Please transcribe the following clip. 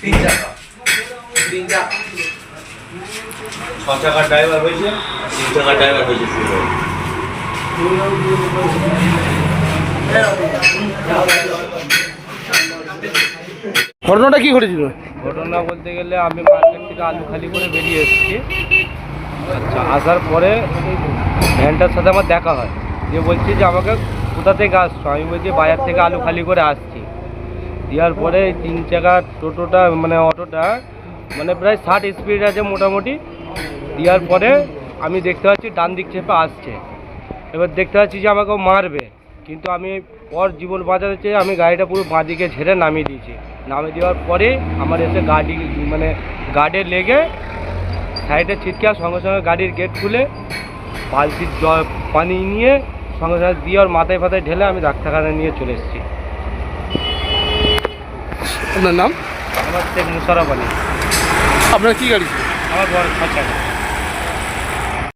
তিন চাকা তিন চাকা ছ চাকার ড্রাইভার হয়েছে তিন চাকার ড্রাইভার হয়েছে ঘটনাটা কি ঘটেছিল? ঘটনা বলতে গেলে আমি মার্কেট থেকে আলু খালি করে বেরিয়ে এসেছি। আচ্ছা আসার পরে ভ্যানটার সাথে আমার দেখা হয়। যে বলছি যে, আমাকে কোথা থেকে আসছো? আমি বলছি, বাজার থেকে আলু খালি করে আসছি। দেওয়ার পরে তিন চাকার টোটোটা মানে অটোটা মানে প্রায় ষাট স্পিড আছে মোটামুটি। দেওয়ার পরে আমি দেখতে পাচ্ছি, ডান দিক চেপে আসছে। এবার দেখতে পাচ্ছি যে আমাকে মারবে। কিন্তু আমি পর জীবন বাঁচাতে চেয়ে আমি গাড়িটা পুরো বাঁ দিকে ঝেড়ে নামিয়ে দিয়েছি। নামিয়ে দেওয়ার পরে আমার এসে গাড়ি মানে গার্ডে লেগে সাইডে ছিটকে সঙ্গে সঙ্গে গাড়ির গেট খুলে বালতির জল পানি নিয়ে সঙ্গে সঙ্গে দিয়ে ওর মাথায় ফাতায় ঢেলে আমি ডাক্তারখানায় নিয়ে চলে এসেছি। আপনার নাম? আমার শেখ মুশারফ আলী। আপনার কী গাড়ি? আমার বড় ছ